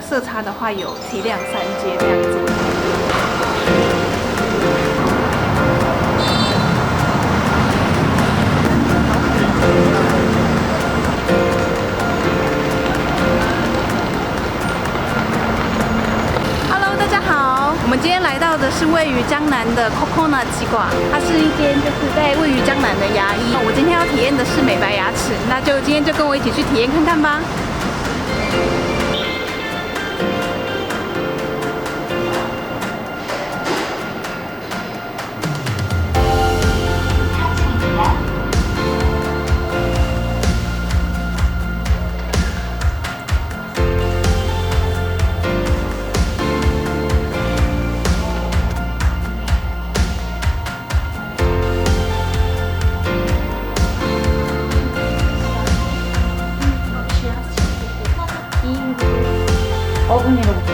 色差的话有提亮三阶这样子。Hello，大家好，我们今天来到的是位于江南的 Coconut 鸡馆，它是一间就是在位于江南的牙医。我今天要体验的是美白牙齿，那就今天就跟我一起去体验看看吧。那我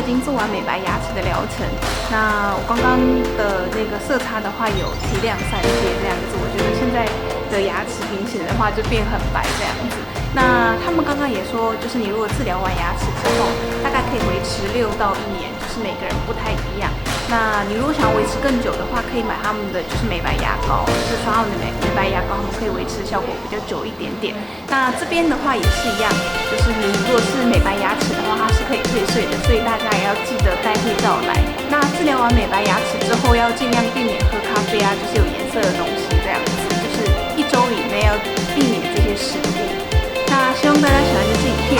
已经做完美白牙齿的疗程，那我刚刚的那个色差的话有提亮三阶这样子，我觉得现在的牙齿明显的话就变很白这样子。那他们刚刚也说，就是你如果治疗完牙齿之后，大概可以维持六到一年，就是每个人不太一样。那你如果想维持更久的话，可以买他们的就是美白牙膏，就是刷奥的美美白牙膏，他们可以维持的效果比较久一点点。那这边的话也是一样，就是你如果是美白牙齿的话，它是可以退税的，所以大家也要记得带护照来。那治疗完美白牙齿之后，要尽量避免喝咖啡啊，就是有颜色的东西这样子，就是一周以内要避免这些食物。那希望大家喜欢这支影片，